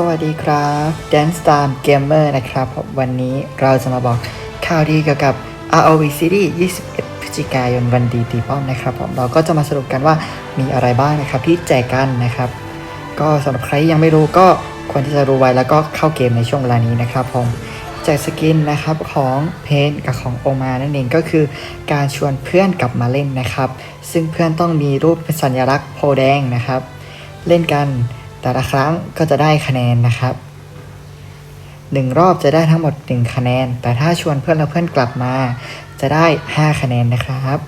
สวัสดีครับ Dance Time Gamer นะครับผมวันนี้เราจะมาบอกข่าวดีเกี่ยวกับ ROV Series 21 พฤศจิกายนวันดีตีป้อมนะครับผมเราก็จะมาสรุปกันว่ามีอะไรบ้างนะครับที่แจกกันนะครับ ก็สำหรับใครยังไม่รู้ก็ควรที่จะรู้ไว้แล้วก็เข้าเกมในช่วงเวลานี้นะครับผมแจกสกินนะครับของเพนกับของโอมานั่นเองก็คือการชวนเพื่อนกลับมาเล่นนะครับ ซึ่งเพื่อนต้องมีรูปสัญลักษณ์โพแดงนะครับ เล่นกัน แต่ละครั้งก็จะได้คะแนนนะครับหนึ่งรอบจะได้ทั้งหมด 1 คะแนน แต่ถ้าชวนเพื่อนแล้วเพื่อนกลับมา จะได้ 5 คะแนนนะครับ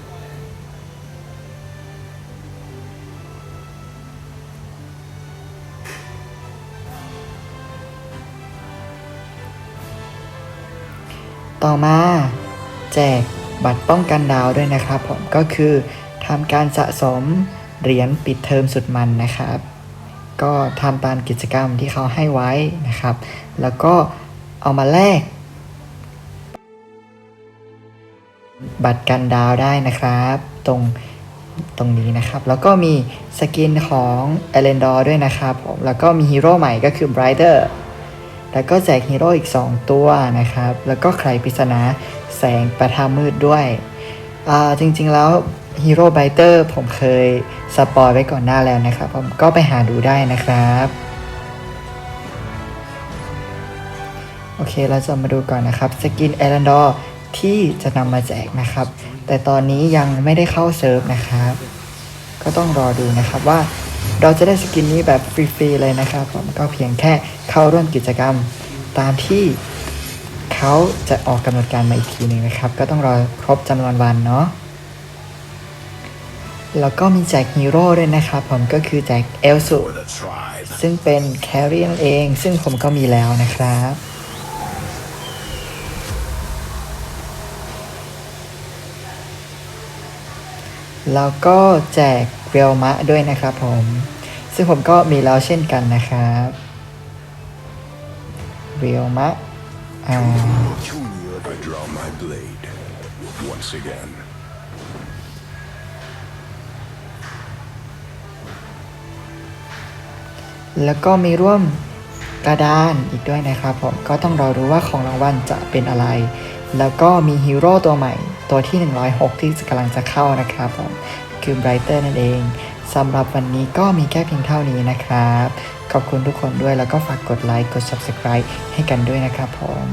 ต่อมาแจกบัตรป้องกันดาวด้วยนะครับผมก็คือทำการสะสมเหรียญปิดเทอมสุดมันนะครับ ก็ทำตามกิจกรรมที่เขาให้ไว้นะครับ แล้วก็เอามาแลกบัตรกันดาวได้นะครับ ตรงตรงนี้นะครับ แล้วก็มีสกินของเอเลนดอร์ด้วยนะครับผมแล้วก็มีฮีโร่ใหม่ก็คือ Brighter แล้วก็แจกฮีโร่อีก 2 ตัวนะครับ แล้วก็ใครปริศนาแสงประทามืดด้วยอ่าจริงๆแล้ว ฮีโร่ไบเตอร์ผมเคยสปอยไว้ก่อนหน้าแล้วนะครับผมก็ไปหาดูได้นะครับ โอเคเราจะมาดูก่อนนะครับสกินเอรันดอร์ที่จะนำมาแจกนะครับ แต่ตอนนี้ยังไม่ได้เข้าเซิร์ฟนะครับ ก็ต้องรอดูนะครับว่าเราจะได้สกินนี้แบบฟรีๆเลยนะครับผมก็เพียงแค่เข้าร่วมกิจกรรมตามที่เขาจะออกกำหนดการมาอีกทีหนึ่งนะครับ ก็ต้องรอครบจำนวนวันเนาะ แล้วก็มีแจกฮีโร่ด้วยนะครับ ผมก็คือแจกเอลสุซึ่งเป็นแครี่นั่นเอง ซึ่งผมก็มีแล้วนะครับแล้วก็แจกเรียลมะด้วยนะครับผม ซึ่งผมก็มีแล้วเช่นกันนะครับเรียลมะอ่า แล้วก็มีร่วมกระดานอีกด้วยนะครับผมก็ต้องรอรู้ว่าของรางวัลจะเป็นอะไร แล้วก็มีฮีโร่ตัวใหม่ตัวที่ 106 ที่กำลังจะเข้านะครับผมคือไบรเตอร์นั่นเองสำหรับวันนี้ก็มีแค่เพียงเท่านี้นะครับ ขอบคุณทุกคนด้วยแล้วก็ฝากกดไลค์กด Subscribe ให้กันด้วยนะครับผม